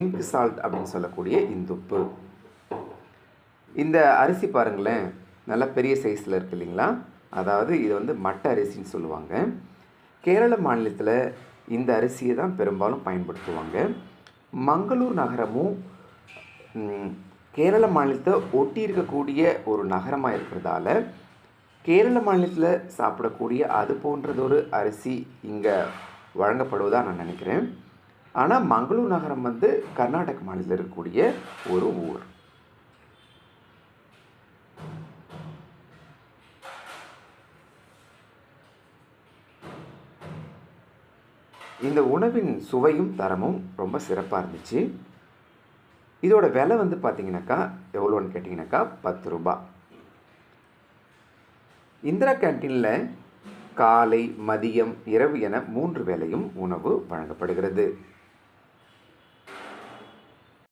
Pink salt அப்படின்னு சொல்லக்கூடிய இந்துப்பு. இந்த அரிசி பாருங்களேன் நல்ல பெரிய சைஸில் இருக்கு இல்லைங்களா? அதாவது இது வந்து மட்டை அரிசின்னு சொல்லுவாங்க. கேரள மாநிலத்தில் இந்த அரிசியை தான் பெரும்பாலும் பயன்படுத்துவாங்க. மங்களூர் நகரமும் கேரள மாநிலத்தை ஒட்டி இருக்கக்கூடிய ஒரு நகரமாக இருக்கிறதால கேரள மாநிலத்தில் சாப்பிடக்கூடிய அது போன்றதொரு அரிசி இங்கே வழங்கப்படுவதாக நான் நினைக்கிறேன். ஆனால் மங்களூர் நகரம் வந்து கர்நாடக மாநிலத்தில் இருக்கக்கூடிய ஒரு ஊர். இந்த உணவின் சுவையும் தரமும் ரொம்ப சிறப்பாக இருந்துச்சு. இதோட விலை வந்து பார்த்தீங்கன்னாக்கா எவ்வளோன்னு கேட்டிங்கனாக்கா பத்து ரூபாய் இந்திரா கேன்டீனில் காலை மதியம் இரவு என மூன்று வேளையும் உணவு வழங்கப்படுகிறது.